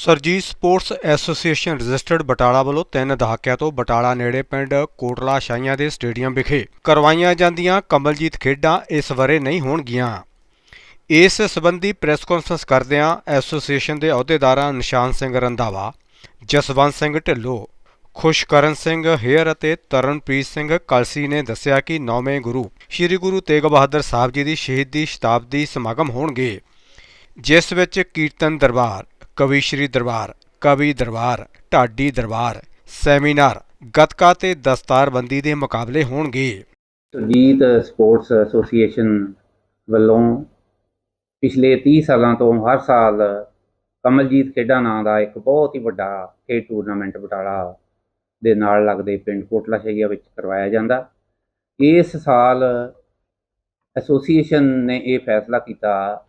Sarjit sports association registered Batala ਵੱਲੋਂ ਤਿੰਨ ਦਹਾਕਿਆਂ ਤੋਂ ਬਟਾਲਾ ਨੇੜੇ ਪਿੰਡ ਕੋਟਲਾ ਸ਼ਾਹੀਆਂ ਦੇ ਸਟੇਡੀਅਮ ਵਿਖੇ ਕਰਵਾਈਆਂ ਜਾਂਦੀਆਂ ਕਮਲਜੀਤ ਖੇਡਾਂ ਇਸ ਵਰੇ ਨਹੀਂ ਹੋਣਗੀਆਂ। ਇਸ ਸਬੰਧੀ ਪ੍ਰੈਸ ਕਾਨਫਰੰਸ ਕਰਦਿਆਂ ਐਸੋਸੀਏਸ਼ਨ ਦੇ ਅਹੁਦੇਦਾਰਾਂ ਨਿਸ਼ਾਨ ਸਿੰਘ ਰੰਧਾਵਾ, ਜਸਵੰਤ ਸਿੰਘ ਢਿੱਲੋਂ, ਖੁਸ਼ਕਰਨ ਸਿੰਘ ਹੇਅਰ ਅਤੇ ਤਰਨਪ੍ਰੀਤ ਸਿੰਘ ਕਲਸੀ ਨੇ ਦੱਸਿਆ ਕਿ ਨੌਵੇਂ ਗੁਰੂ ਸ੍ਰੀ ਗੁਰੂ ਤੇਗ ਬਹਾਦਰ ਸਾਹਿਬ ਜੀ ਦੀ ਸ਼ਹੀਦੀ ਸ਼ਤਾਬਦੀ ਸਮਾਗਮ ਹੋਣਗੇ, ਜਿਸ ਵਿੱਚ ਕੀਰਤਨ ਦਰਬਾਰ ਕਵੀ ਸ਼੍ਰੀ ਦਰਬਾਰ, ਕਵੀ ਦਰਬਾਰ, ਢਾਡੀ ਦਰਬਾਰ, ਸੈਮੀਨਾਰ, ਗੱਤਕਾ ਤੇ ਦਸਤਾਰਬੰਦੀ ਦੇ ਮੁਕਾਬਲੇ ਹੋਣਗੇ। ਸੁਰਜੀਤ ਸਪੋਰਟਸ ਐਸੋਸੀਏਸ਼ਨ ਵੱਲੋਂ ਪਿਛਲੇ 30 ਸਾਲਾਂ ਤੋਂ ਹਰ ਸਾਲ ਕਮਲਜੀਤ ਖੇਡਾਂ ਨਾਂ ਦਾ ਇੱਕ ਬਹੁਤ ਹੀ ਵੱਡਾ ਖੇਡ ਟੂਰਨਾਮੈਂਟ ਬਟਾਲਾ ਦੇ ਨਾਲ ਲੱਗਦੇ ਪਿੰਡ ਕੋਟਲਾ ਸ਼ਹੀਆ ਵਿੱਚ ਕਰਵਾਇਆ ਜਾਂਦਾ। ਇਸ ਸਾਲ ਐਸੋਸੀਏਸ਼ਨ ਨੇ ਇਹ ਫੈਸਲਾ ਕੀਤਾ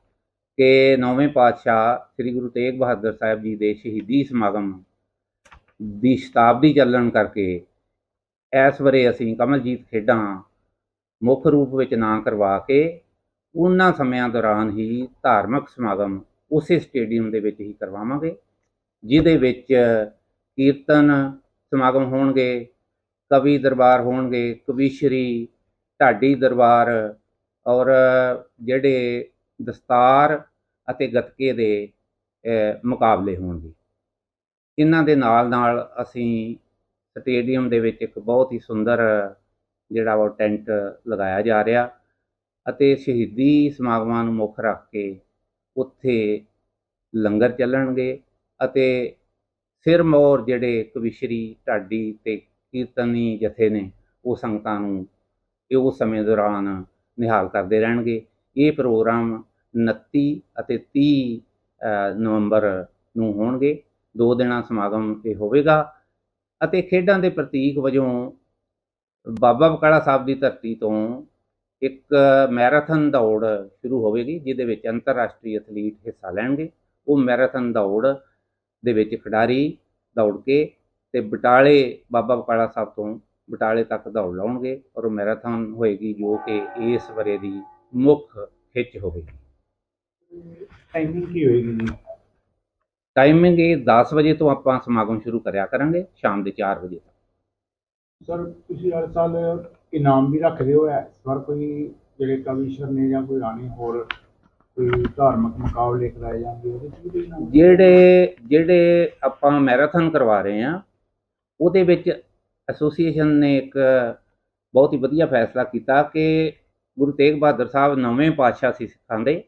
ਕਿ ਨੌਵੇਂ ਪਾਤਸ਼ਾਹ ਸ੍ਰੀ ਗੁਰੂ ਤੇਗ ਬਹਾਦਰ ਸਾਹਿਬ ਜੀ ਦੇ ਸ਼ਹੀਦੀ ਸਮਾਗਮ ਦੀ ਸ਼ਤਾਬਦੀ ਚੱਲਣ ਕਰਕੇ ਇਸ ਵਰੇ ਅਸੀਂ ਕਮਲਜੀਤ ਖੇਡਾਂ ਮੁੱਖ ਰੂਪ ਵਿੱਚ ਨਾ ਕਰਵਾ ਕੇ ਉਹਨਾਂ ਸਮਿਆਂ ਦੌਰਾਨ ਹੀ ਧਾਰਮਿਕ ਸਮਾਗਮ ਉਸੇ ਸਟੇਡੀਅਮ ਦੇ ਵਿੱਚ ਹੀ ਕਰਵਾਵਾਂਗੇ, ਜਿਹਦੇ ਵਿੱਚ ਕੀਰਤਨ ਸਮਾਗਮ ਹੋਣਗੇ, ਕਵੀ ਦਰਬਾਰ ਹੋਣਗੇ, ਕਵੀਸ਼ਰੀ, ਢਾਡੀ ਦਰਬਾਰ ਔਰ ਜਿਹੜੇ ਦਸਤਾਰ ਅਤੇ ਗੱਤਕੇ ਦੇ ਮੁਕਾਬਲੇ ਹੋਣਗੇ ਇਹਨਾਂ ਦੇ ਨਾਲ ਨਾਲ ਅਸੀਂ ਸਟੇਡੀਅਮ ਦੇ ਵਿੱਚ ਇੱਕ ਬਹੁਤ ਹੀ ਸੁੰਦਰ ਜਿਹੜਾ ਵਾ ਟੈਂਟ ਲਗਾਇਆ ਜਾ ਰਿਹਾ ਅਤੇ ਸ਼ਹੀਦੀ ਸਮਾਗਮਾਂ ਨੂੰ ਮੁੱਖ ਰੱਖ ਕੇ ਉੱਥੇ ਲੰਗਰ ਚੱਲਣਗੇ ਅਤੇ ਸਿਰਮੌਰ ਜਿਹੜੇ ਕਵਿਸ਼ਰੀ, ਢਾਡੀ ਤੇ ਕੀਰਤਨੀ ਜਥੇ ਨੇ ਉਹ ਸੰਗਤਾਂ ਨੂੰ ਇਹ ਉਸ ਸਮੇਂ ਦੌਰਾਨ ਨਿਹਾਲ ਕਰਦੇ ਰਹਿਣਗੇ। ਇਹ ਪ੍ਰੋਗਰਾਮ 29 ਅਤੇ 30 ਨਵੰਬਰ ਨੂੰ ਹੋਣਗੇ। ਦੋ ਦਿਨਾਂ ਸਮਾਗਮ ਇਹ ਹੋਵੇਗਾ ਅਤੇ ਖੇਡਾਂ ਦੇ ਪ੍ਰਤੀਕ ਵਜੋਂ ਬਾਬਾ ਬਕਾਲਾ ਸਾਹਿਬ ਦੀ ਧਰਤੀ ਤੋਂ ਇੱਕ ਮੈਰਾਥਨ ਦੌੜ ਸ਼ੁਰੂ ਹੋਵੇਗੀ, ਜਿਹਦੇ ਵਿੱਚ ਅੰਤਰਰਾਸ਼ਟਰੀ ਐਥਲੀਟ ਹਿੱਸਾ ਲੈਣਗੇ। ਉਹ ਮੈਰਾਥਨ ਦੌੜ ਦੇ ਵਿੱਚ ਖਿਡਾਰੀ ਦੌੜ ਕੇ ਤੇ ਬਟਾਲੇ, ਬਾਬਾ ਬਕਾਲਾ ਸਾਹਿਬ ਤੋਂ ਬਟਾਲੇ ਤੱਕ ਦੌੜ ਲਾਉਣਗੇ ਔਰ ਉਹ ਮੈਰਾਥਨ ਹੋਏਗੀ ਜੋ ਕਿ ਇਸ ਵਰੇ ਦੀ ਮੁੱਖ ਖਿੱਚ ਹੋਵੇਗੀ। ਟਾਈਮਿੰਗ ਕੀ ਹੋਏਗੀ ਜੀ? ਟਾਈਮਿੰਗ ਇਹ 10 ਵਜੇ ਤੋਂ ਆਪਾਂ ਸਮਾਗਮ ਸ਼ੁਰੂ ਕਰਿਆ ਕਰਾਂਗੇ ਸ਼ਾਮ ਦੇ 4 ਵਜੇ ਤੱਕ। ਸਰ ਤੁਸੀਂ ਹਰ ਸਾਲ ਇਨਾਮ ਵੀ ਰੱਖਦੇ ਹੋ ਇਸ ਵਾਰ ਕੋਈ ਜਿਹੜੇ ਕਵੀਸ਼ਰ ਨੇ ਜਾਂ ਕੋਈ ਰਾਣੀ ਹੋਰ ਕੋਈ ਧਾਰਮਿਕ ਮੁਕਾਬਲੇ ਕਰਾਏ ਜਾਂਦੇ ਉਹਦੇ ਚ ਵੀ ਕੋਈ ਇਨਾਮ? ਜਿਹੜੇ ਜਿਹੜੇ ਆਪਾਂ ਮੈਰਾਥਨ ਕਰਵਾ ਰਹੇ ਆ ਉਹਦੇ ਵਿੱਚ ਐਸੋਸੀਏਸ਼ਨ ਨੇ ਇੱਕ ਬਹੁਤ ਹੀ ਵਧੀਆ ਫੈਸਲਾ ਕੀਤਾ ਕਿ ਗੁਰੂ ਤੇਗ ਬਹਾਦਰ ਸਾਹਿਬ ਨਵੇਂ ਪਾਤਸ਼ਾਹ ਸੀ ਸਿੱਖਾਂ ਦੇ।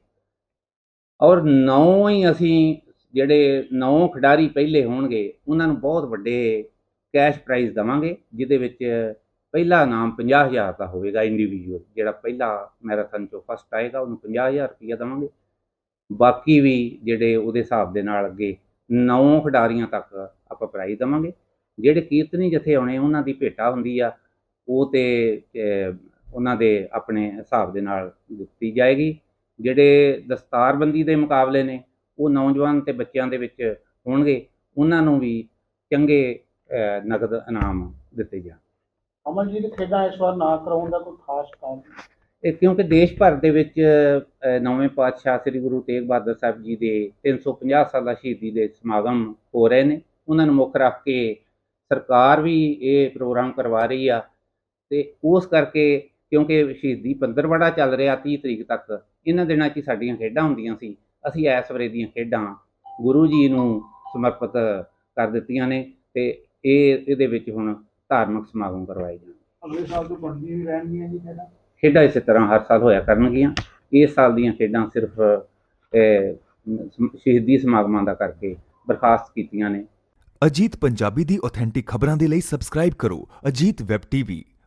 ਔਰ ਨੌ ਹੀ ਅਸੀਂ ਜਿਹੜੇ ਨੌ ਖਿਡਾਰੀ ਪਹਿਲੇ ਹੋਣਗੇ, ਉਹਨਾਂ ਨੂੰ ਬਹੁਤ ਵੱਡੇ ਕੈਸ਼ ਪ੍ਰਾਈਜ਼ ਦਵਾਂਗੇ, ਜਿਹਦੇ ਵਿੱਚ ਪਹਿਲਾ ਇਨਾਮ 50000 ਦਾ ਹੋਵੇਗਾ ਇੰਡੀਵਿਜੂਅਲ ਜਿਹੜਾ ਪਹਿਲਾ ਮੈਰਾਥਨ ਚੋਂ ਫਸਟ ਆਏਗਾ, ਉਹਨੂੰ 50000 ਰੁਪਈਆ ਦਵਾਂਗੇ। ਬਾਕੀ ਵੀ ਜਿਹੜੇ ਉਹਦੇ ਹਿਸਾਬ ਦੇ ਨਾਲ ਅੱਗੇ ਨੌ ਖਿਡਾਰੀਆਂ ਤੱਕ ਆਪਾਂ ਪ੍ਰਾਈਜ਼ ਦਵਾਂਗੇ। ਜਿਹੜੇ ਕੀਰਤਨੀ ਜਥੇ ਆਉਣੇ, ਉਹਨਾਂ ਦੀ ਭੇਟਾ ਹੁੰਦੀ ਆ, ਉਹ ਤੇ ਉਹਨਾਂ ਦੇ ਆਪਣੇ ਹਿਸਾਬ ਦੇ ਨਾਲ ਦਿੱਤੀ ਜਾਏਗੀ। ਜਿਹੜੇ ਦਸਤਾਰਬੰਦੀ ਦੇ ਮੁਕਾਬਲੇ ਨੇ ਉਹ ਨੌਜਵਾਨ ਤੇ ਬੱਚਿਆਂ ਦੇ ਵਿੱਚ ਹੋਣਗੇ ਉਹਨਾਂ ਨੂੰ ਵੀ ਚੰਗੇ ਨਗਦ ਇਨਾਮ ਦਿੱਤੇ ਜਾਣ। ਅਮਨਜੀਤ ਖੇਡਾਂ ਇਸ ਵਾਰ ਨਾ ਕਰਾਉਣ ਦਾ ਕੋਈ ਖਾਸ ਕਾਰਨ? ਇਹ ਕਿਉਂਕਿ ਦੇਸ਼ ਭਰ ਦੇ ਵਿੱਚ ਨੌਵੇਂ ਪਾਤਸ਼ਾਹ ਸ੍ਰੀ ਗੁਰੂ ਤੇਗ ਬਹਾਦਰ ਸਾਹਿਬ ਜੀ ਦੇ 350 ਸਾਲਾ ਸ਼ਹੀਦੀ ਦੇ ਸਮਾਗਮ ਹੋ ਰਹੇ ਨੇ। ਉਹਨਾਂ ਨੂੰ ਮੁੱਖ ਰੱਖ ਕੇ ਸਰਕਾਰ ਵੀ ਇਹ ਪ੍ਰੋਗਰਾਮ ਕਰਵਾ ਰਹੀ ਆ ਤੇ ਉਸ ਕਰਕੇ ਕਿਉਂਕਿ ਸ਼ਹੀਦੀ ਪੰਦਰਵੜਾ ਚੱਲ ਰਿਹਾ 30 ਤਰੀਕ ਤੱਕ ਇਹਨਾਂ ਦਿਨਾਂ 'ਚ ਸਾਡੀਆਂ ਖੇਡਾਂ ਹੁੰਦੀਆਂ ਸੀ। ਅਸੀਂ ਇਸ ਵੇਲੇ ਦੀਆਂ ਖੇਡਾਂ ਗੁਰੂ ਜੀ ਨੂੰ ਸਮਰਪਿਤ ਕਰ ਦਿੱਤੀਆਂ ਨੇ ਤੇ ਇਹ ਇਹਦੇ ਵਿੱਚ ਹੁਣ ਧਾਰਮਿਕ ਸਮਾਗਮ ਕਰਵਾਏ ਜਾਣ ਅਗਲੇ ਸਾਲ ਤੋਂ ਬਣਦੀਆਂ ਵੀ ਰਹਿਣਗੀਆਂ ਜੀ ਖੇਡਾਂ? ਖੇਡਾਂ ਇਸੇ ਤਰ੍ਹਾਂ ਹਰ ਸਾਲ ਹੋਇਆ ਕਰਨਗੀਆਂ। ਇਸ ਸਾਲ ਦੀਆਂ ਖੇਡਾਂ ਸਿਰਫ ਸ਼ਹੀਦੀ ਸਮਾਗਮਾਂ ਦਾ ਕਰਕੇ ਬਰਖਾਸਤ ਕੀਤੀਆਂ ਨੇ। ਅਜੀਤ ਪੰਜਾਬੀ ਦੀ ਆਥੈਂਟਿਕ ਖਬਰਾਂ ਦੇ ਲਈ ਸਬਸਕ੍ਰਾਈਬ ਕਰੋ ਅਜੀਤ ਵੈਬ ਟੀਵੀ